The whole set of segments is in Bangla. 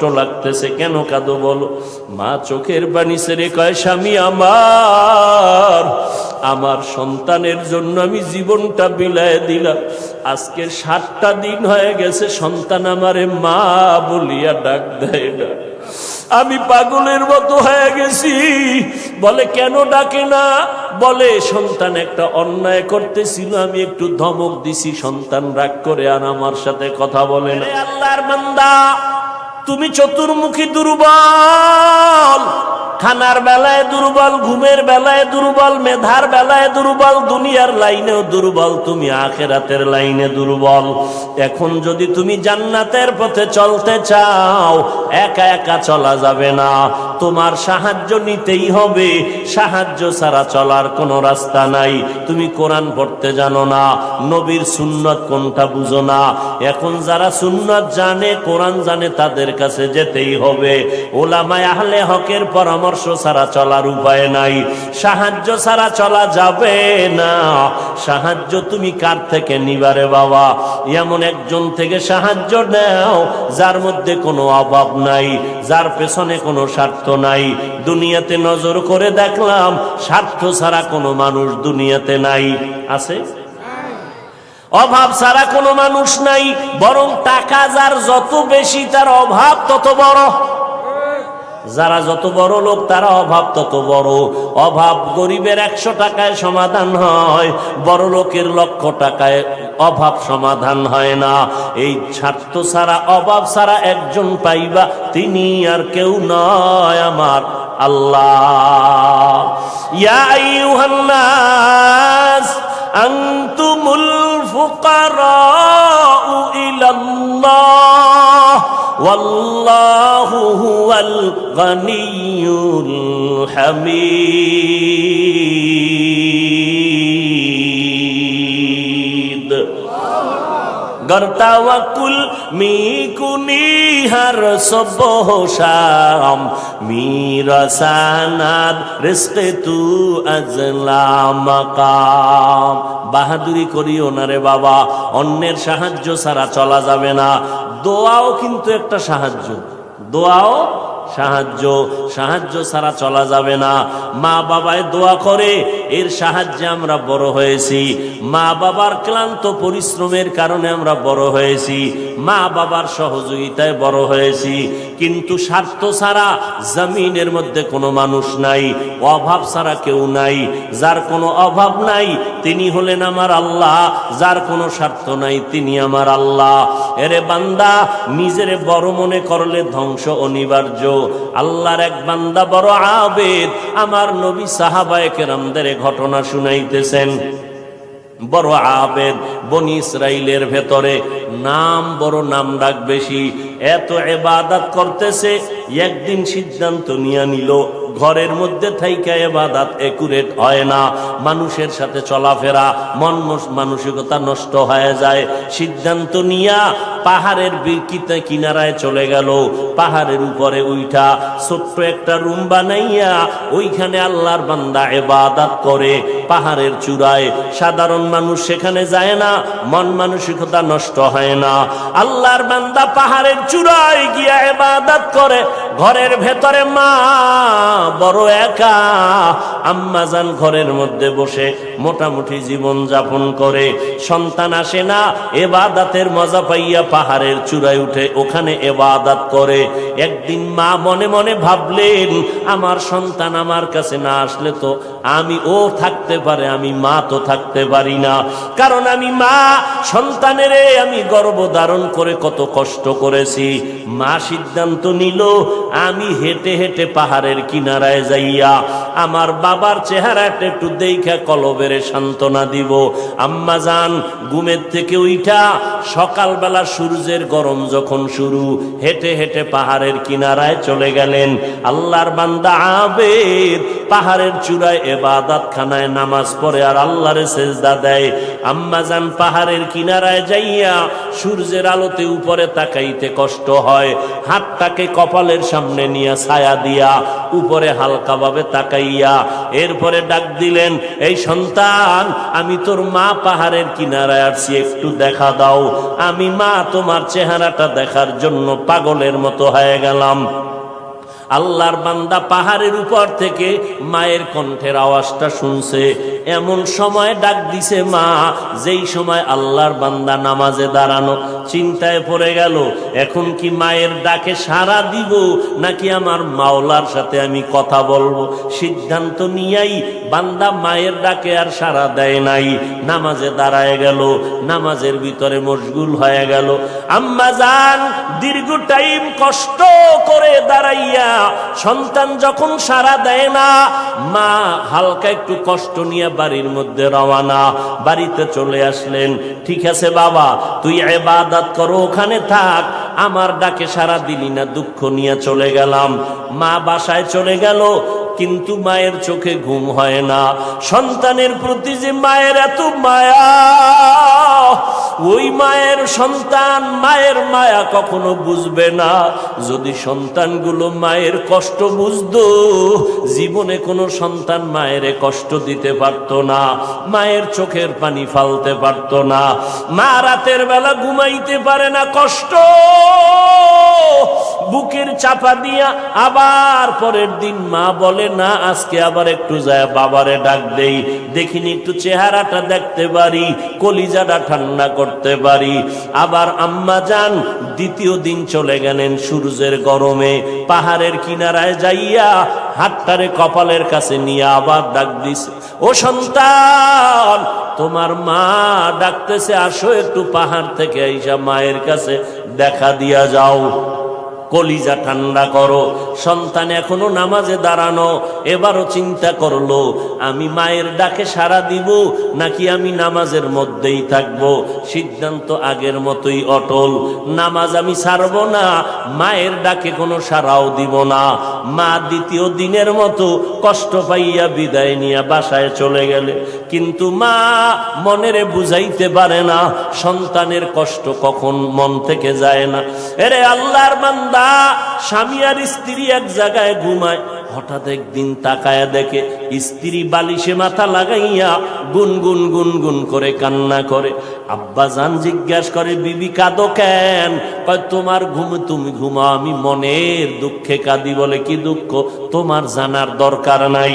কষ্ট লাগতেছে, কেন কাঁদো বলো? মা চোখের বাণী ছেড়ে কয়, স্বামী আমার আমার সন্তানের জন্য আমি জীবনটা বিলায় দিলাম। আজকে সাতটা দিন হয়ে গেছে, সন্তান আমারে মা বলিয়া ডাক দেয় না। আমি পাগলের মতো হয়ে গেছি। বলে, কেন ডাকে না? বলে, সন্তান একটা অন্যায় করতেছিল, আমি একটু ধমক দিছি, সন্তান রাগ করে আর আমার সাথে কথা বলে না। আল্লাহর বান্দা তুমি চতুর্মুখী দুর্বল। খানার বেলায় দুর্বল, ঘুমের বেলায় দুর্বল, মেধার বেলায় দুর্বল, দুনিয়ার লাইনেও দুর্বল, তুমি আখেরাতের লাইনে দুর্বল। এখন যদি তুমি জান্নাতের পথে চলতে চাও, একা একা চলা যাবে না। তোমার সাহায্য নিতেই হবে। সাহায্য ছাড়া চলার কোনো রাস্তা নাই। তুমি কোরআন পড়তে জানো না, নবীর সুন্নত কোনটা বুঝো না। এখন যারা সুন্নত জানে, কোরআন জানে, তাদের কাছে যেতেই হবে। ওলামায় আহলে হকের পরামর্শ ছাড়া চলার উপায় নাই। সাহায্য ছাড়া চলা যাবে না। সাহায্য তুমি কার থেকে নিবারে বাবা? এমন একজন থেকে সাহায্য নাও, যার মধ্যে কোনো অভাব নাই, যার পেছনে কোনো স্বার্থ নাই। দুনিয়াতে নজর করে দেখলাম, স্বার্থ ছাড়া কোনো মানুষ দুনিয়াতে নাই। আছে? অভাব ছাড়া কোনো মানুষ নাই, বরং টাকা যার যত বেশি তার অভাব তত বড়। যারা যত বড় লোক, তারা অভাব তত বড়। অভাব গরিবের একশো টাকায় সমাধান হয়, বড় লোকের লক্ষ টাকায় অভাব সমাধান হয় না। এই স্বার্থ ছাড়া, অভাব ছাড়া একজন পাইবা, তিনি আর কেউ নয় আমার আল্লাহ। ইয়া أنتم الفقراء إلى الله والله هو الغني الحميد گر توکل কুনি সবসাম সবহ শাম মি রিস্কে তু আজলাম কাম বাহাদুরি করি ওনারে বাবা, অন্যের সাহায্য ছাড়া চলা যাবে না। দোয়াও কিন্তু একটা সাহায্য। দোয়াও সাহায্য সাহায্য ছাড়া চলা যাবে না। মা বাবায় দোয়া করে, এর সাহায্যে আমরা বড় হয়েছি। মা বাবার ক্লান্ত পরিশ্রমের কারণে আমরা বড় হয়েছি। মা বাবার সহযোগিতায় বড় হয়েছি। কিন্তু স্বার্থ ছাড়া জমিনের মধ্যে কোনো মানুষ নাই, অভাব ছাড়া কেউ নাই। যার কোনো অভাব নাই, তিনি হলেন আমার আল্লাহ। যার কোনো স্বার্থ নাই, তিনি আমার আল্লাহ। এরে বান্দা, নিজেরে বড় মনে করলে ধ্বংস অনিবার্য। আল্লাহর এক বান্দা বড় আবেদ, আমার নবী সাহাবায়ে কেরামদের ঘটনা শুনাইতেছেন। বড় আবেদ, বনি ইসরাইলের ভেতরে নাম বড় নাম ডাক বেশি এত এবাদাত করতেছে, একদিন সিদ্ধান্ত নিয়ে নিল, ঘরের মধ্যে থাইকা এবাদাত একুরেট হয় না, মানুষের সাথে চলাফেরা, মন মানসিকতা নষ্ট হয়ে যায়। সিদ্ধান্ত নিয়া পাহাড়ের বিকিতে কিনারায় চলে গেল, পাহাড়ের উপরে উইঠা ছোট্ট একটা রুম বানাইয়া ওইখানে আল্লাহর বান্দা এবাদাত করে, পাহাড়ের চূড়ায়। সাধারণ মানুষ সেখানে যায় না, মন মানসিকতা নষ্ট হয় না। আল্লাহর বান্দা পাহাড়ের চূড়ায় গিয়া এবাদাত করে ঘরের ভেতরে মা বড় একা আম্মাজান ঘরের মধ্যে বসে মোটামুটি জীবন যাপন করে। সন্তান আসে না, এবাদাতের মজা পাইয়া পাহাড়ের চূড়ায় উঠে ওখানে এবাদাত করে। একদিন মা মনে মনে ভাবলেন, আমার সন্তান আমার কাছে না আসলে তো আমি ও থাকতে পারে, আমি মা তো থাকতে পারি না। কারণ আমি মা, সন্তানের আমি গর্ব ধারণ করে কত কষ্ট করেছি। মা সিদ্ধান্ত নিল আমি হেঁটে হেঁটে পাহাড়ের কিনারায় যাইয়া আমার বাবার চেহারাটা একটু দেখা কলবের সান্ত্বনা দিব। আম্মা যান, ঘুমের থেকে উইঠা সকালবেলা সূর্যের গরম যখন শুরু, হেঁটে হেঁটে পাহাড়ের কিনারায় চলে গেলেন। আল্লাহর বান্দা আবেদ, পাহাড়ের চূড়ায় এবাদাত খানায় নামাজ পড়ে আর আল্লাহরে সেজদা দেয়। আম্মা যান, পাহাড়ের কিনারায় যাইয়া সূর্যের আলোতে উপরে তাকাইতে কষ্ট হয়, হাতটাকে কপালের সামনে নিয়ে ছায়া দিয়া উপরে হালকাভাবে তাকাইয়া এরপরে ডাক দিলেন, এই সন্তান, আমি তোর মা পাহাড়ের কিনারায় আসছি একটু দেখা দাও। আমি মা, তোমার চেহারাটা দেখার জন্য পাগলের মতো হয়ে গেলাম। আল্লাহর বান্দা পাহাড়ের উপর থেকে মায়ের কণ্ঠের আওয়াজটা শুনছে। এমন সময় ডাক দিছে, মা, যেই সময় আল্লাহর বান্দা নামাজে দাঁড়ানো চিন্তায় পড়ে গেল, এখন কি মায়ের ডাকে সাড়া দিব, নাকি আমার মাওলার সাথে আমি কথা বলব? সিদ্ধান্ত নিয়াই বান্দা মায়ের ডাকে আর সাড়া দেয় নাই। নামাজে দাঁড়ায় গেল, নামাজের ভিতরে মশগুল হয়ে গেল। আম্মা যান দীর্ঘ টাইম কষ্ট করে দাঁড়াইয়া সন্তান যখন সারা দেয় না, মা হালকা একটু কষ্ট নিয়ে বাড়ির মধ্যে রওয়ানা, বাড়িতে চলে আসলেন। ঠিক আছে বাবা, তুই এবাদাত করো, ওখানে থাক। আমার ডাকে সারা দিলি না, দুঃখ নিয়ে চলে গেলাম। মা বাসায় চলে গেল, কিন্তু মায়ের চোখে ঘুম হয় না। সন্তানের প্রতি যে মায়ের এত মায়া ওই মায়ের সন্তান মায়ের মায়া কখনো বুঝবে না। যদি সন্তানগুলো মায়ের কষ্ট বুঝতো, জীবনে কোনো সন্তান মায়ের কষ্ট দিতে পারতো না, মায়ের চোখের পানি ফালতে পারতো না। মা রাতের বেলা ঘুমাইতে পারে না, কষ্ট! বুকের চাপা দিয়া আবার পরের দিন মা বলে, না, আজকে আবার একটু যায়, বাবারে ডাক দেই। দেখিনি একটু চেহারাটা দেখতে পারি, কলিজাটা ঠান্ডা করতে পারি। আবার আম্মা যান, দ্বিতীয় দিন চলে গেলেন সূর্যের গরমে। পাহাড়ের কিনারায় যাইয়া হাতটারে কপালের কাছে নিয়ে আবার ডাক দিছে, ও সন্তান, তোমার মা ডাকতেছে, আসো একটু পাহাড় থেকে আইসা মায়ের কাছে দেখা দিয়া যাও। কলিজা ঠান্ডা করো। সন্তান এখনও নামাজে দাঁড়ানো। এবারও চিন্তা করল, আমি মায়ের ডাকে সাড়া দিব নাকি আমি নামাজের মধ্যেই থাকব? সিদ্ধান্ত আগের মতোই অটল। নামাজ আমি ছাড়ব না, মায়ের ডাকে কোনো সাড়াও দিব না। মা দ্বিতীয় দিনের মতো কষ্ট পাইয়া বিদায় নিয়ে বাসায় চলে গেলে। কিন্তু মা মনেরে বুঝাইতে পারে না, সন্তানের কষ্ট কখন মন থেকে যায় না। এরে আল্লাহর বান্দা স্বামী আর স্ত্রী এক জায়গায় ঘুমায়। হঠাৎ একদিন তাকায় দেখে স্ত্রী বালিশে মাথা লাগাইয়া গুন গুন গুন গুন করে কান্না করে। আব্বা যান জিজ্ঞাস করে, বিবি, কাঁদো কেন? কয়, তোমার ঘুম, তুমি ঘুমাও, আমি মনের দুঃখে কাঁদি বলে কি দুঃখ? তোমার জানার দরকার নাই।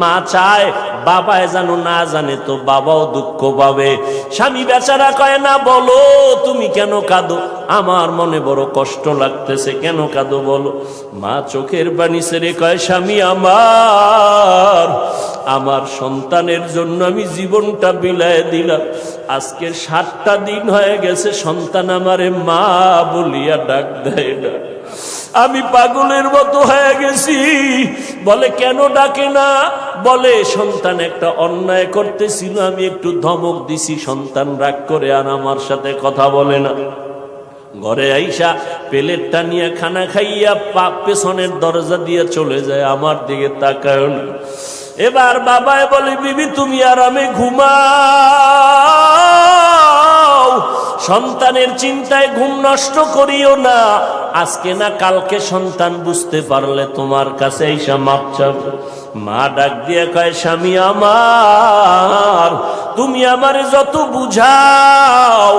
মা চায় বাবায় জানো না জানে তো বাবাও দুঃখ পাবে। স্বামী বেচারা কয়, না, বলো, তুমি কেন কাঁদো? আমার মনে বড় কষ্ট লাগতেছে, কেন কাঁদো বলো? মা চোখের পানি সেরে কয় স্বামী আমার আমার সন্তানের জন্য আমি জীবনটা বিলায় দিলাম। আজকে সাতটা দিন হয়ে গেছে, সন্তান আমারে মা বলিয়া ডাক দেয় না। আমি পাগলের মতো হয়ে গেছি। বলে, কেন ডাকে না? বলে, সন্তান একটা অন্যায় করতেছিল আমি একটু ধমক দিছি, সন্তান রাগ করে আর আমার সাথে কথা বলে না। ঘরে আইসা প্লেটটা নিয়ে খানা খাইয়া পা পেছনের দরজা দিয়ে চলে যায় আমার দিকে তাকায় না এবার বাবায় বলে, বিবি, তুমি আর আমি ঘুমাও। সন্তানের চিন্তায় ঘুম নষ্ট করিও না। আজকে না কালকে সন্তান বুঝতে পারলে তোমার কাছে এইসা মাপ চাবে। মা ডাক দিয়ে কয়, স্বামী আমার, তুমি আমারে যত বুঝাও,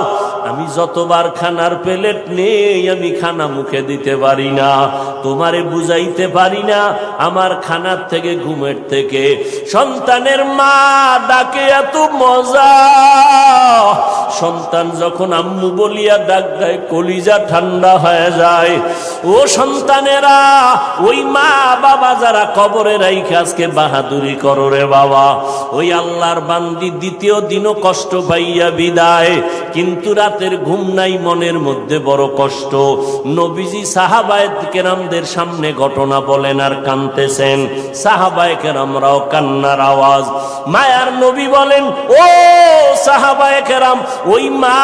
আমি যতবার খানার প্লেট নেই, আমি খানা মুখে দিতে পারি না, তোমারে বুঝাইতে পারি না, আমার খানার থেকে ঘুমের থেকে সন্তানের মা ডাকে এত মজা, সন্তান যখন আম্মু বলিয়া ডাক দেয়, কলিজা ঠান্ডা হয়ে যায়, ও সন্তানেরা, ওই মা বাবা যারা কবরে রাইখে আজকে বাহাদুরি করো রে বাবা। ওই আল্লাহর বান্দি দ্বিতীয় দিনও কষ্ট পাইয়া বিদায়। কিন্তু রাতের ঘুম নাই, মনের মধ্যে বড় কষ্ট। নবীজি সাহাবায় কেরামদের সামনে ঘটনা বলেন আর কানতেছেন। সাহাবায় কেরামরাও কান্নার আওয়াজ। মায়ার নবী বলেন, ও সাহাবায় কেরাম, ওই মা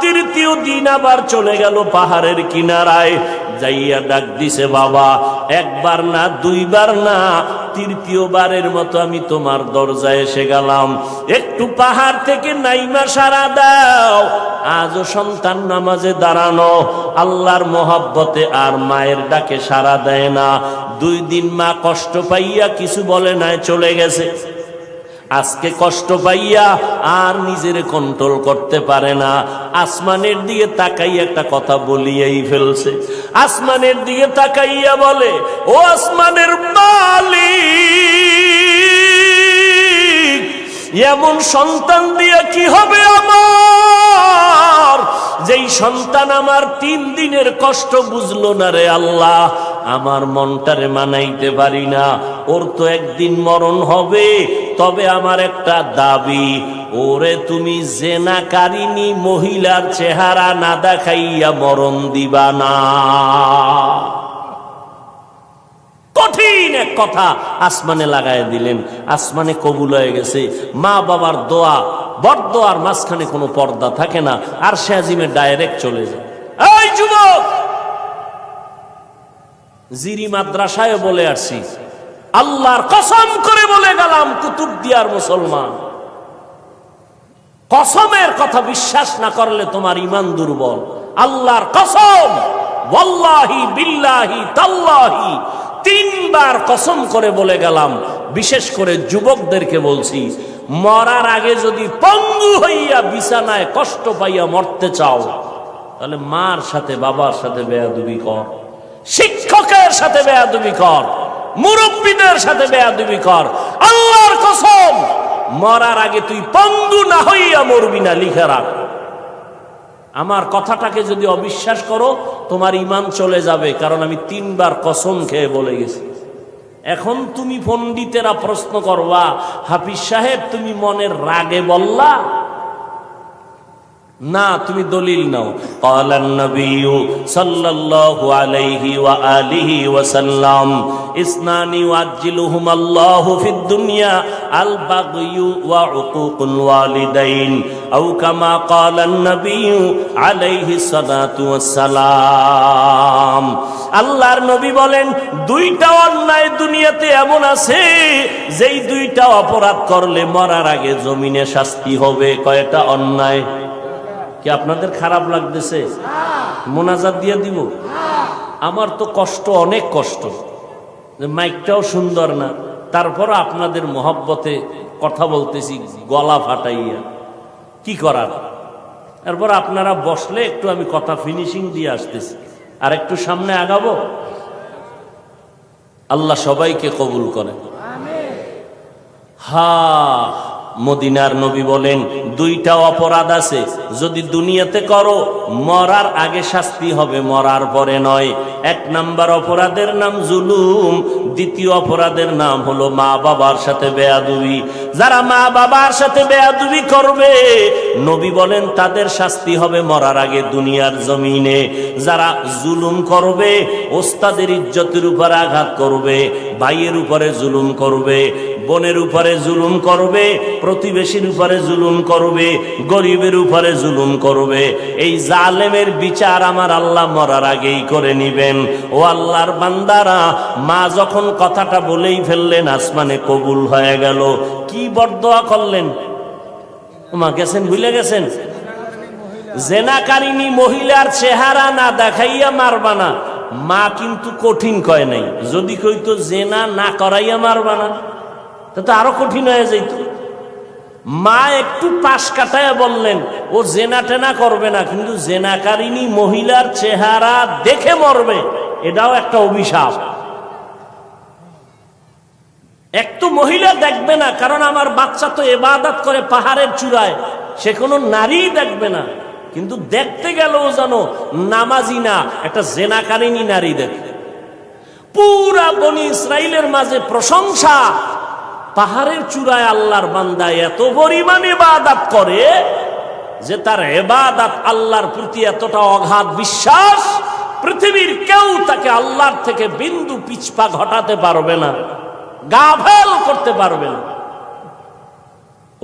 তৃতীয় দিন আবার চলে গেল পাহাড়ের কিনারায়। যাইয়া ডাক দিছে, বাবা, একবার না, দুইবার না, তৃতীয়বারের মতো আমি তোমার দরজায় এসে গেলাম। একটু পাহাড় থেকে নাইমা সারা দাও, আজও সন্তান নামাজে দাঁড়ানো। আল্লাহর মোহাব্বতে আর মায়ের ডাকে সারা দেয় না। দুই দিন মা কষ্ট পাইয়া কিছু বলে নাই, চলে গেছে। আজকে কষ্ট পাইয়া আর নিজের কন্ট্রোল করতে পারে না। আসমানের দিকে তাকাই একটা কথা বলিয়েই ফেলছে। আসমানের দিকে তাকাইয়া বলে, ও আসমানের মালিক, এমন সন্তান দিয়ে কি হবে আমার? যেই সন্তান আমার তিন দিনের কষ্ট বুঝলো না রে আল্লাহ আমার মনটারে মানাইতে পারি না। ওর তো একদিন মরণ হবে, তবে আমার একটা দাবি, ওরে তুমি জেনাকারিনী মহিলার চেহারা না দেখাইয়া মরণ দিবা না। কঠিন এক কথা আসমানে লাগাই দিলেন, আসমানে কবুল হয়ে গেছে। মা বাবার দোয়া, বরদোয়ার মাঝখানে কোনো পর্দা থাকে না, আর সে আজিমে ডাইরেক্ট চলে যায়। এই যুবক! জিরি মাদ্রাসায় বলে আসছি। আল্লাহর কসম করে বলে গেলাম, কুতুব দিয়ার মুসলমান। কসমের কথা বিশ্বাস না করলে তোমার ইমান দুর্বল। আল্লাহর কসম বিল্লাহি তাল্লাহি, তিনবার কসম করে বলে গেলাম। বিশেষ করে যুবকদেরকে বলছি, মরার আগে যদি পঙ্গু হইয়া বিছানায় কষ্ট পাইয়া মরতে চাও, তাহলে মার সাথে বাবার সাথে বেয়াদুবি কর। শিক্ষকের সাথে বেয়াদুবি কর, মুরব্বীদের সাথে বেয়াদুবি কর। আল্লাহর কসম, মরার আগে তুই পঙ্গু না হইয়া মরবি না, লিখে রাখ। আমার কথাটাকে যদি অবিশ্বাস করো, তোমার ইমান চলে যাবে, কারণ আমি তিনবার কসম খেয়ে বলে গেছি। এখন তুমি পণ্ডিতেরা প্রশ্ন করবা, হাফিজ সাহেব, তুমি মনের রাগে বললা না, তুমি দলিল নাও। কালান নবী সাল্লাল্লাহু আলাইহি ওয়া আলিহি ওয়া সাল্লাম ইসনানি ওয়াজিলুহুম আল্লাহু ফিদ দুনিয়া, আল বাগয়ু ওয়া উকুকুল ওয়ালিদাইন, আও কামা কালান নবী আলাইহি সালাতু ওয়াস সালাম আল্লাহর নবী বলেন, দুইটা অন্যায় দুনিয়াতে এমন আছে, যেই দুইটা অপরাধ করলে মরার আগে জমিনে শাস্তি হবে। কয়টা অন্যায়? কি আপনাদের খারাপ লাগতেছে? মোনাজাত দিয়ে দিব? আমার তো কষ্ট অনেক কষ্ট। মাইকটাও সুন্দর না। তারপর আপনাদের মহব্বতে কথা বলতেছি গলা ফাটাইয়া। কি করার? তারপর আপনারা বসলে একটু আমি কথা ফিনিশিং দিয়ে আসতেছি। আর একটু সামনে আগাবো? আল্লাহ সবাইকে কবুল করে হা মদিনার নবী বলেন, দুইটা অপরাধ আছে। যদি দুনিয়াতে করো, মরার আগে শাস্তি হবে, মরার পরে নয়। এক নাম্বার অপরাধের নাম জুলুম, দ্বিতীয় অপরাধের নাম হলো মা বাবার সাথে বেয়াদুবি। যারা মা বাবার সাথে বেয়াদুবি করবে, নবী বলেন, তাদের শাস্তি হবে মরার আগে দুনিয়ার জমিনে। যারা জুলুম করবে, ওস্তাদের ইজ্জতের উপর আঘাত করবে ভাইয়ের উপরে জুলুম করবে, বোনের উপরে জুলুম করবে, প্রতিবেশীর উপরে জুলুম করবে, গরিবের উপরে জুলুম করবে। এই জালেমের বিচার আমার আল্লাহ মরার আগেই করে নিবেন। ও আল্লাহর বান্দারা, মা যখন কথাটা বলেই ফেললেন, আসমানে কবুল হয়ে গেল। কি বরদোয়া করলেন? মা গেছেন, ভুলে গেছেন? জেনাকারিনী মহিলার চেহারা না দেখাইয়া মারবা না। মা কিন্তু কঠিন কয় নাই। যদি কইতো জেনা না করাইয়া মারবা না, তা তো আরও কঠিন হয়ে যাইত। মা একটু পাশ কাটায় বললেন, ও জেনা টেনা করবে না, কিন্তু জেনাকারিনী মহিলার চেহারা দেখে মরবে। এটাও একটা অভিশাপ। এক তো মহিলা দেখবে না, কারণ আমার বাচ্চা তো এবাদাত করে পাহাড়ের চূড়ায়। সে কোনো নারী দেখবে না। কিন্তু দেখতে গেলেও যেন নামাজি না, একটা জেনাকারিনী নারী দেখবে পুরা বনি ইসরায়েলের মাঝে প্রশংসা। পাহাড়ের চূড়ায় আল্লাহর বান্দা এত পরিমাণ এবাদাত করে যে তার এবাদাত আল্লাহর প্রতি এতটা অগাধ বিশ্বাস, পৃথিবীর কেউ তাকে আল্লাহর থেকে বিন্দু পিছপা ঘটাতে পারবে না গাভেল করতে পারবে না।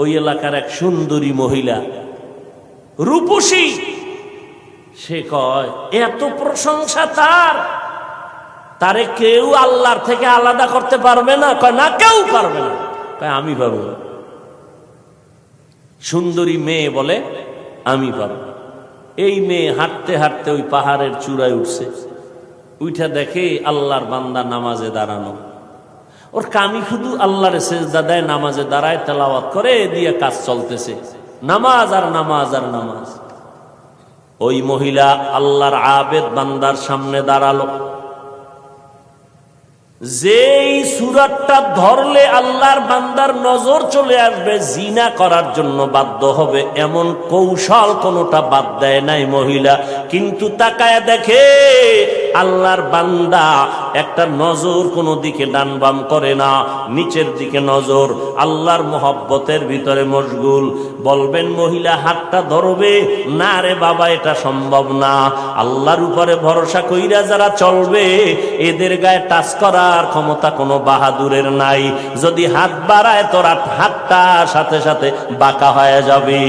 ওই এলাকার এক সুন্দরী মহিলা রূপসী। সে কয়, এত প্রশংসা তার। তারে কেউ আল্লাহর থেকে আলাদা করতে পারবে না। কয়, না, কেউ পারবে না। কয়, আমি পারব। সুন্দরী মেয়ে বলে, আমি পারব এই মেয়ে হাঁটতে হাঁটতে ওই পাহাড়ের চূড়ায় উঠছে। উঠা দেখে আল্লাহর বান্দা নামাজে দাঁড়ানো। ওর কামি শুধু আল্লাহর সেজদা দেয়, নামাজে দাঁড়ায়, তেলাওয়াত করে, দিয়ে কাজ চলতেছে। নামাজ আর নামাজ আর নামাজ। ওই মহিলা আল্লাহর আবেদ বান্দার সামনে দাঁড়াল। যেই সুরাতটা ধরলে আল্লাহর বান্দার নজর চলে আসবে, জিনা করার জন্য বাধ্য হবে। এমন কৌশল কোনোটা বাদ দেয় নাই মহিলা। কিন্তু তাকায় দেখে আল্লাহর বান্দা একটা নজর কোনো দিকে ডান বাম করে না, নিচের দিকে নজর। আল্লাহর মোহব্বতের ভিতরে মশগুল। বলবেন, মহিলা, হাতটা ধরবে? না রে বাবা, এটা সম্ভব না। আল্লাহর উপরে ভরসা কইরা যারা চলবে, এদের গায়ে টাচ করার ক্ষমতা কোনো বাহাদুরের নাই। যদি হাত বাড়ায়, তোরা হাতটা সাথে সাথে বাঁকা হয়ে যাবে।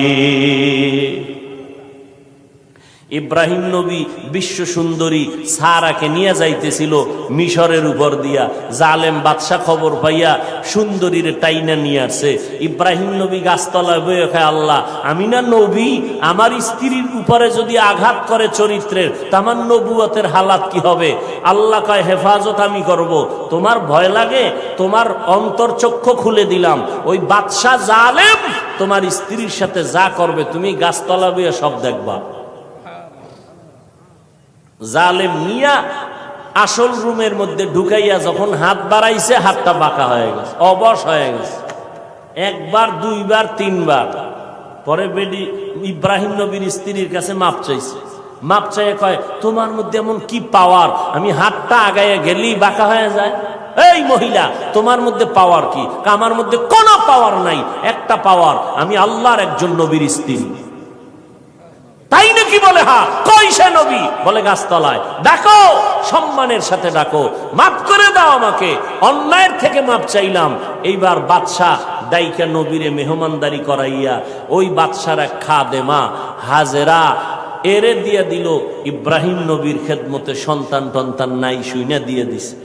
ইব্রাহিম নবী বিশ্ব সুন্দরী সারাকে নিয়ে যাইতেছিল মিশরের উপর দিয়া। জালেম বাদশা খবর পাইয়া সুন্দরীর টাইনা নিয়ে আসছে। ইব্রাহিম নবী গাছতলায় বয়ে খায় আল্লাহ, আমি না নবী, আমার স্ত্রীর উপরে যদি আঘাত করে চরিত্রের, তামার নবুয়তের হালাত কি হবে? আল্লাহ কয়, হেফাজত আমি করব। তোমার ভয় লাগে, তোমার অন্তর্চক্ষু খুলে দিলাম। ওই বাদশা জালেম তোমার স্ত্রীর সাথে যা করবে, তুমি গাছতলা বয়ে সব দেখবা। জালেম মিয়া আসল রুমের মধ্যে ঢুকাইয়া যখন হাত বাড়াইছে, হাতটা বাঁকা হয়ে গেছে, অবশ হয়ে গেছে। একবার, দুইবার, তিনবার। পরে বেডি ইব্রাহিম নবীর স্ত্রীর কাছে মাপ চাইছে। মাপ চাইয়ে কয়, তোমার মধ্যে এমন কি পাওয়ার আমি হাতটা আগাইয়া গেলেই বাঁকা হয়ে যায়? এই মহিলা, তোমার মধ্যে পাওয়ার কি? আমার মধ্যে কোনো পাওয়ার নাই। একটা পাওয়ার আমি আল্লাহর একজন নবীর স্ত্রী। তাই নাকি বলে, হা, কই সে নবী? বলে গাছতলায়, ডাকো, সম্মানের সাথে ডাকো, মাফ করে দাও আমাকে, অন্যায়ের থেকে মাপ চাইলাম। এইবার বাদশাহ দাইকা নবীরে মেহমানদারি করাইয়া ওই বাদশার এক খাদেমা, হাজেরা, এরে দিয়া দিল, ইব্রাহিম নবীর খেদমতে সন্তান টন্তান নাই শুইনা দিয়ে দিছে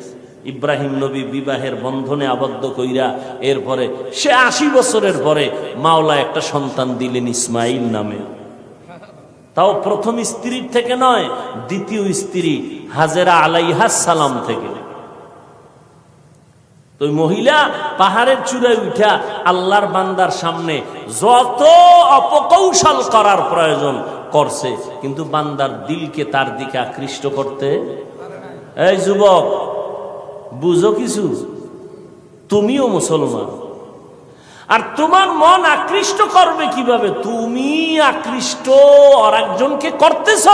ইব্রাহিম নবী বিবাহের বন্ধনে আবদ্ধ কইরা এরপরে সে আশি বছরের পরে মাওলা একটা সন্তান দিলেন ইসমাইল নামে। তাও প্রথম স্ত্রীর থেকে নয়, দ্বিতীয় স্ত্রী হাজেরা আলাইহাস সালাম থেকে। তো মহিলা পাহাড়ের চূড়ায় উঠা আল্লাহর বান্দার সামনে যত অপকৌশল করার প্রয়োজন করছে, কিন্তু বান্দার দিলকে তার দিকে আকৃষ্ট করতে এই যুবক, বুঝো কিছু? তুমিও মুসলমান। আর তোমার মন আকৃষ্ট করবে কীভাবে? তুমি আকৃষ্ট, আর একজনকে করতেছ।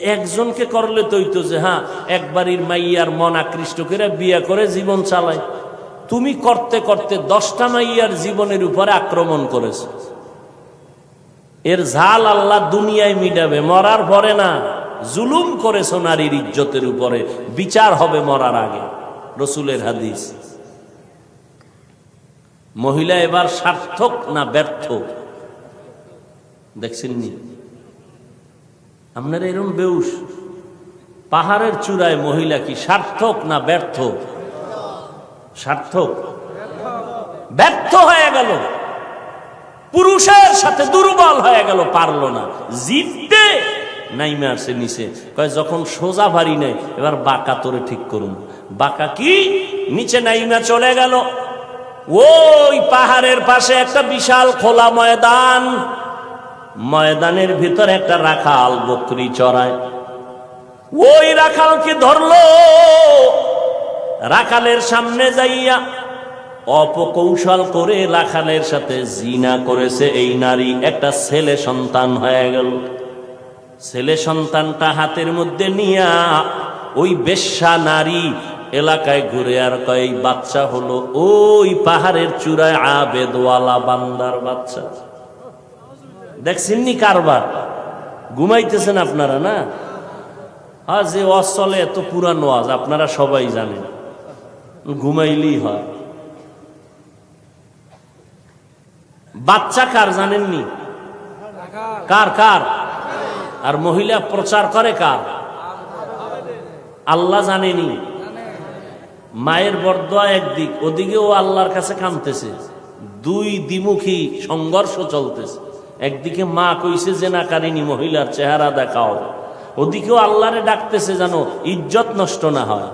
একজনকে করলে তৈ তো যে হ্যাঁ একবারই মাইয়ার মন আকৃষ্ট করে বিয়ে করে জীবন চালায়। তুমি করতে করতে দশটা মাইয়ার জীবনের উপরে আক্রমণ করেছ। এর ঝাল আল্লাহ দুনিয়ায় মিটাবে, মরার পরে না, জুলুম করেছ নারীর ইজ্জতের উপরে। বিচার হবে মরার আগে। রসুলের হাদিস। মহিলা এবার সার্থক না ব্যর্থ? দেখছেন নি আপনার এরকম বেউস। পাহাড়ের চূড়ায় মহিলা কি সার্থক না ব্যর্থ? সার্থক। ব্যর্থ হয়ে গেল। পুরুষের সাথে দুর্বল হয়ে গেল, পারল না। জিততে নাইমে আসে নিচে। কয়, যখন সোজা ভারি নেই, এবার বাঁকা তোরে ঠিক করুন। বাঁকা কি? নিচে নাইমা চলে গেল। ওই পাহাড়ের পাশে একটা বিশাল খোলা ময়দান। ময়দানের ভিতর একটা রাখাল বকরি চড়ায়। ওই রাখালকে ধরলো? রাখালের সামনে যাইয়া অপকৌশল করে রাখালের সাথে জিনা করেছে এই নারী। একটা ছেলে সন্তান হয়ে গেল। ছেলে সন্তানটা হাতের মধ্যে নিয়া ওই বেশ্যা নারী এলাকায় ঘুরে আর কয় বাচ্চা হলো ওই পাহাড়ের চূড়ায় আবেদওয়ালা বান্দার বাচ্চা। দেখছেননি কারবার? ঘুমাইতেছেন আপনারা না? আজ যে ওয়াজ চলে এত পুরানো ওয়াজ আপনারা সবাই জানেন। ঘুমাইলেই হয়। বাচ্চা কার জানেননি কার কার? আর মহিলা প্রচার করে কার? আল্লাহ জানেনি। মায়ের বরদোয়া একদিক ওদিকেও আল্লাহর কাছে কামতেছে দুই দ্বিমুখী সংঘর্ষ চলতেছে। একদিকে মা কইছে যে না কারিনী মহিলার চেহারা দেখাও। ওদিকেও আল্লাহরে ডাকতেছে যেন ইজ্জত নষ্ট না হয়।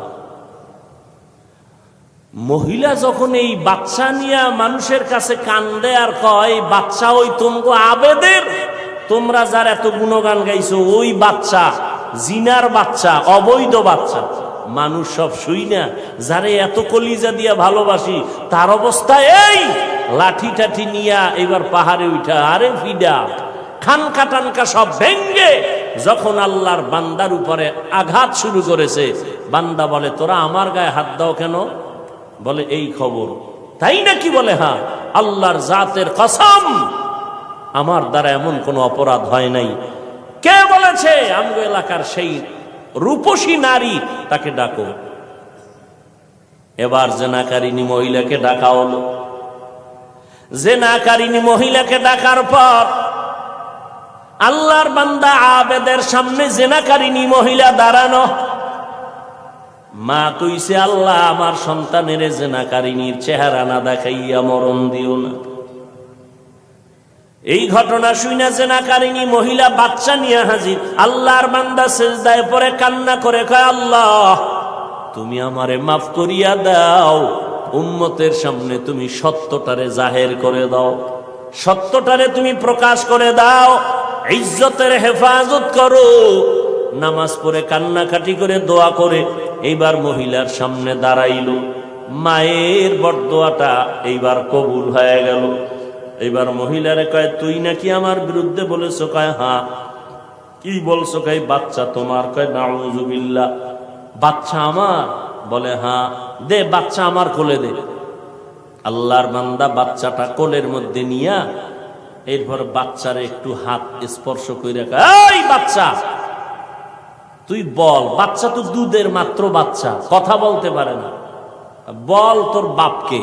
মহিলা যখন এই বাচ্চা নিয়ে মানুষের কাছে কান্দে আর কয়, বাচ্চা ওই তোমগো আবেদের? তোমরা যার এত গুণগান গাইছো, ওই বাচ্চা, জিনার বাচ্চা, অবৈধ বাচ্চা। মানুষ সব শুই না, যারে এত কলিজা দিয়া ভালোবাসি, তার অবস্থা এই! লাঠি টাঠি নিয়া এবার পাহাড়ে উঠা, আরে ফিডা! খানকা টানকা সব ভেঙ্গে, যখন আল্লাহর বান্দার উপরে আঘাত শুরু করেছে, বান্দা বলে, তোরা আমার গায়ে হাত দাও কেন? বলে, এই খবর। তাই নাকি বলে হ্যাঁ আল্লাহর জাতের কসম, আমার দ্বারা এমন কোনো অপরাধ হয় নাই। কে বলেছে, আমগো এলাকার সেই রূপসী নারী, তাকে ডাকো। এবার জেনাকারিনী মহিলাকে ডাকা হলো। জেনাকারিনী মহিলাকে ডাকার পর আল্লাহর বান্দা আবেদের সামনে জেনাকারিনী মহিলা দাঁড়ানো। মা কইছে, আল্লাহ, আমার সন্তানের জেনাকারিনীর চেহারা না দেখাইয়া মরণ দিও না। এই ঘটনা শুনে জেনাকারিনী মহিলা বাচ্চা নিয়ে হাজির। আল্লাহর বান্দা সেজদায় পরে কান্না করে কয়, আল্লাহ, তুমি আমারে মাফ করিয়া দাও। উম্মতের সামনে তুমি সত্যটারে জাহের করে দাও। সত্যটারে তুমি প্রকাশ করে দাও। ইজ্জতের হেফাজত করো। নামাজ পড়ে কান্নাকাটি করে দোয়া করে এইবার মহিলার সামনে দাঁড়াইল। মায়ের বরদোয়াটা এইবার কবুল হয়ে গেল। এইবার মহিলারে কয়, তুই নাকি আমার বিরুদ্ধে বলেছ? কয়, হা। কি বলছো? কয়, বাচ্চা তোমার। কয় নাউজুবিল্লা বাচ্চা আমার? বলে হ্যাঁ দে, বাচ্চা আমার কোলে দে। আল্লাহর বান্দা বাচ্চাটা কোলের মধ্যে নিয়া এরপর বাচ্চারে একটু হাত স্পর্শ করে এই বাচ্চা, তুই বল, বাচ্চা তো দুধের মাত্র বাচ্চা, কথা বলতে পারে না। বল, তোর বাপকে।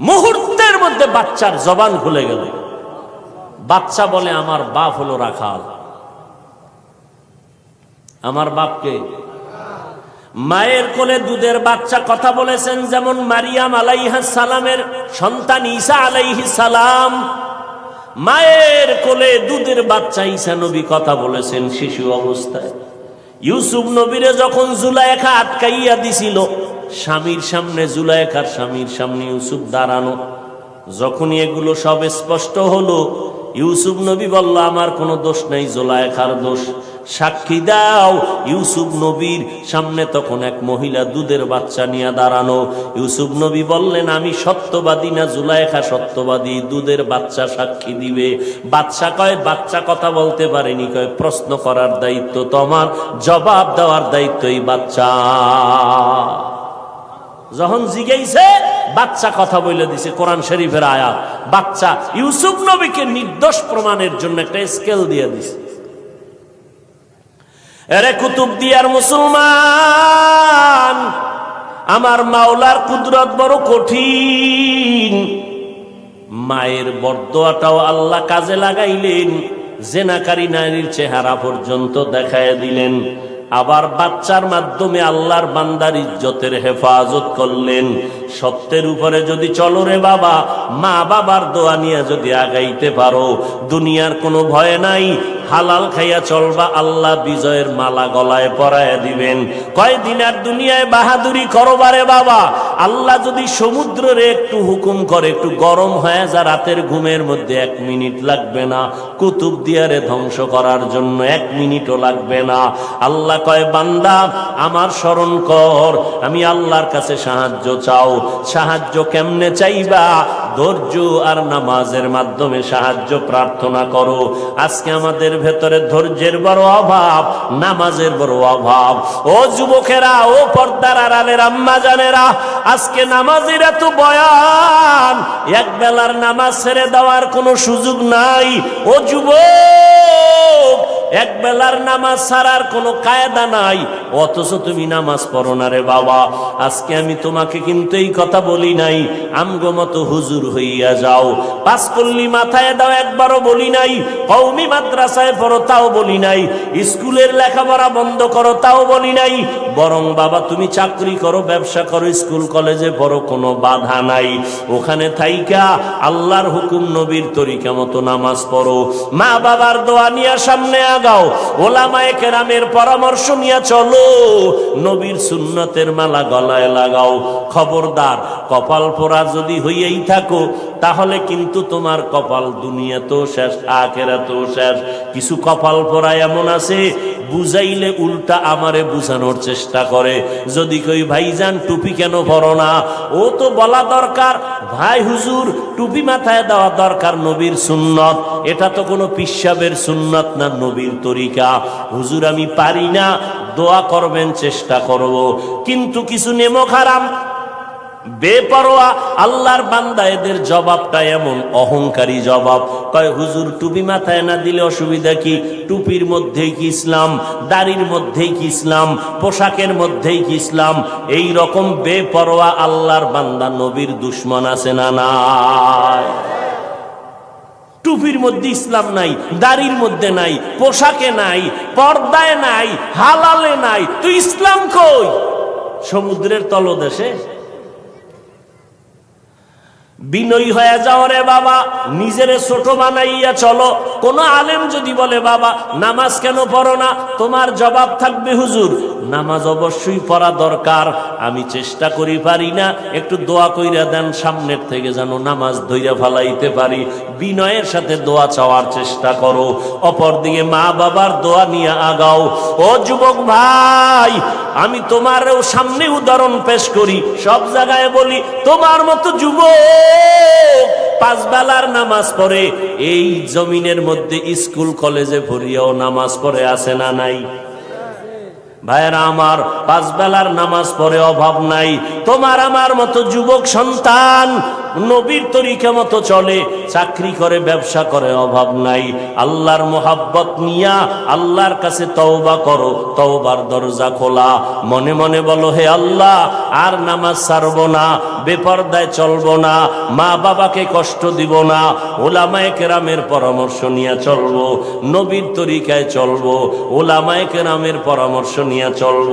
মুহূর্তের মধ্যে বাচ্চার জবান খুলে গেল। বাচ্চা বলে, আমার বাপ হলো রাখাল। আমার বাপকে মায়ের কোলে দুধের বাচ্চা কথা বলেছেন, যেমন মারিয়াম আলাইহা সালামের সন্তান ঈসা আলাইহি সালাম। মায়ের কোলে দুধের বাচ্চা ঈসা নবী কথা বলেছেন শিশু অবস্থায়। ইউসুফ নবীরে যখন জুলাইখা আটকাইয়া দিছিল, স্বামীর সামনে, জুলাইখার স্বামীর সামনে ইউসুফ দাঁড়ানো। যখনই এগুলো সব স্পষ্ট হলো, ইউসুফ নবী বলল, আমার কোনো দোষ নেই, জোলাইখার দোষ। সাক্ষী দাও, ইউসুফ নবীর সামনে তখন এক মহিলা দুধের বাচ্চা নিয়ে দাঁড়ানো। ইউসুফ নবী বললেন, আমি সত্যবাদী না, জুলাইখা সত্যবাদী, দুধের বাচ্চা সাক্ষী দিবে। বাচ্চা কয়, বাচ্চা কথা বলতে পারেনি, কয়, প্রশ্ন করার দায়িত্ব তোমার, জবাব দেওয়ার দায়িত্ব এই বাচ্চা। যখন জিগাইছে বাচ্চা কথা বলে দিছে, কোরআন শরীফের আয়াত। বাচ্চা ইউসুফ নবীকে নির্দোষ প্রমাণের জন্য একটা স্কেল দিয়ে দিছে। এরে কুতুব দিয়ার মুসলমান, আমার মাওলার কুদরত বড় কঠিন। মায়ের বরদোয়াটাও আল্লাহ কাজে লাগাইলেন, জেনাকারী নারীর চেহারা পর্যন্ত দেখায় দিলেন। আবার বাচ্চার মাধ্যমে আল্লাহর বান্দার ইজ্জতের হেফাজত করলেন। সত্যের উপরে যদি চলো রে বাবা, মা বাবার দোয়া নিয়ে যদি আগাইতে পারো, দুনিয়ার কোনো ভয় নাই। হালাল খাইয়া চলবা, আল্লাহ বিজয়ের মালা গলায় পরায় দিবেন। কয়দিন আর দুনিয়ায় বাহাদুরি করবারে বাবা? আল্লাহ যদি সমুদ্রে একটু হুকুম করে, একটু গরম হয়ে যা, রাতের ঘুমের মধ্যে এক মিনিট লাগবে না। কুতুব দিয়ারে ধ্বংস করার জন্য এক মিনিটও লাগবে না। আল্লাহ কয়, বান্দা, আমার স্মরণ কর, আমি আল্লাহর কাছে সাহায্য চাও। সাহায্য কেমনে চাইবা? ধৈর্য আর নামাজের মাধ্যমে সাহায্য প্রার্থনা করো। আজকে আমাদের ভেতরে ধৈর্যের বড় অভাব, নামাজের বড় অভাব। ও যুবকেরা, ও পর্দার আড়ালের আম্মা জানেরা, আজকে নামাজের এত বয়ান, এক বেলার নামাজ ছেড়ে দেওয়ার কোনো সুযোগ নাই। ও যুবক এক বেলার নামাজ ছাড়ার কোনো কায়দা নাই। অথচ তুমি নামাজ পড়ো না রে বাবা। আজকে আমি তোমাকে কিন্তু এই কথা বলি নাই। আমগো মতো হুজুর হইয়া যাও। পাঁচপল্লি মাথায় দাও, একবারও বলি নাই। কৌমি মাদ্রাসায় পড়ো, তাও বলি নাই। স্কুলের লেখাপড়া বন্ধ করো, তাও বলি নাই। বরং বাবা, তুমি চাকরি করো, ব্যবসা করো, স্কুল কলেজে পড়ো, কোনো বাধা নাই। ওখানে থাইকা আল্লাহর হুকুম নবীর তরিকা মতো নামাজ পড়ো। মা বাবার দোয়া নিয়ে সামনে আগ লাগাও। ওলামায়ে কেরামের পরামর্শ নিয়ে চলো। নবীর সুন্নতের মালা গলায় লাগাও। খবরদার, কপাল পোড়া যদি হইয়াই থাকো, তাহলে কিন্তু তোমার কপাল দুনিয়া তো শেষ আখেরা তো শেষ। কিছু কপাল পোড়া এমন আছে, বুঝাইলে উল্টা আমারে বুঝানোর চেষ্টা করে। যদি কই, ভাইজান, টুপি কেন পরো না? ও তো বলা দরকার। ভাই হুজুর, টুপি মাথায় দেওয়া দরকার নবীর সুন্নত। এটা তো কোনো পিসাবের সুন্নত না নবীর তরিকা। হুজুর, আমি পারি না, দোয়া করবেন, চেষ্টা করব। কিন্তু কিছু নেমো খারাম বেপরোয়া, আল্লাহর বান্দা, এদের জবাবটা এমন অহংকারী জবাব। কয়, হুজুর, টুপি মাথায় না দিলে অসুবিধা কি? টুপির মধ্যেই কি ইসলাম? দাড়ির মধ্যেই কি ইসলাম? পোশাকের মধ্যেই কি ইসলাম? এই রকম বেপরোয়া আল্লাহর বান্দা, নবীর দুশ্মন আছে না নাই? টুপির মধ্যে ইসলাম নাই, দাড়ির মধ্যে নাই, পোশাকে নাই, পর্দায় নাই, হালালে নাই। তুই ইসলাম কই? সমুদ্রের তলদেশে? বিনয়ী হয়ে যাও রে বাবা, নিজেরে ছোট বানাইয়া চলো। কোন আলেম যদি বলে, বাবা, নামাজ কেন পড়ো না? তোমার জবাব থাকবে, হুজুর, নামাজ অবশ্যই পড়া দরকার। আমি চেষ্টা করি পারি না। একটু দোয়া কইরা দেন, সামনের থেকে যেন নামাজ ধইরা ফালাইতে পারি। বিনয়ের সাথে দোয়া চাওয়ার চেষ্টা করো। অপর দিকে মা বাবার দোয়া নিয়ে আগাও। ও যুবক ভাই, আমি তোমারও সামনে উদাহরণ পেশ করি। সব জায়গায় বলি, তোমার মতো যুবক পাঁচ বেলার নামাজ পড়ে, এই জমিনের মধ্যে স্কুল, কলেজে ভরিয়াও নামাজ পড়ে, আছে না নাই? ভাইয়েরা আমার পাঁচ বেলার নামাজ পড়ে অভাব নাই। তোমার আমার মতো যুবক সন্তান নবীর তরিকা মতো চলে, চাকরি করে, ব্যবসা করে, অভাব নাই। আল্লাহর মোহাব্বত নিয়া আল্লাহর কাছে তওবা করো, তওবার দরজা খোলা। মনে মনে বলো, হে আল্লাহ, আর নামাজ ছাড়বো না, বেপর্দায় চলবো না মা বাবাকে কষ্ট দিব না, ওলামায়ে কেরামের পরামর্শ নিয়ে চলব, নবীর তরিকায় চলবো, ওলামায়ে কেরামের পরামর্শ নিয়ে চলব,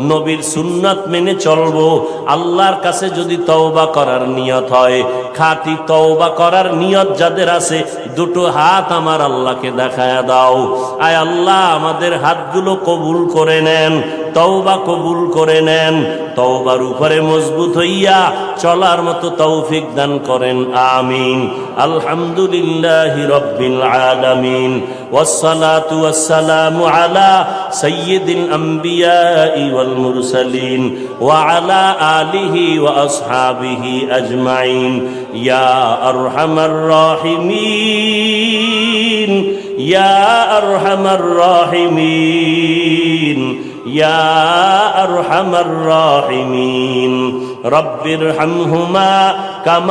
নবীর সুন্নাত মেনে চলবো। আল্লাহর কাছে যদি তওবা করার নিয়ত হয় খাঁটি তওবা করার নিয়ত যাদের আছে, দুটো হাত আমার আল্লাহকে দেখায় দাও। আয় আল্লাহ, আমাদের হাতগুলো কবুল করে নেন। তওবা কবুল করে নেন তওবার উপরে মজবুত হইয়া চলার মতো তৌফিক দান করেন আমিন আলহামদুলিল্লাহ রব্বিল আলামিন والصلاة والسلام على سيد الأنبياء والمرسلين وعلى آله وأصحابه أجمعين يا أرحم الراحمين يا أرحم الراحمين ইয়া আরহামার রাহিমিন রব্বিরহামহুমা কামা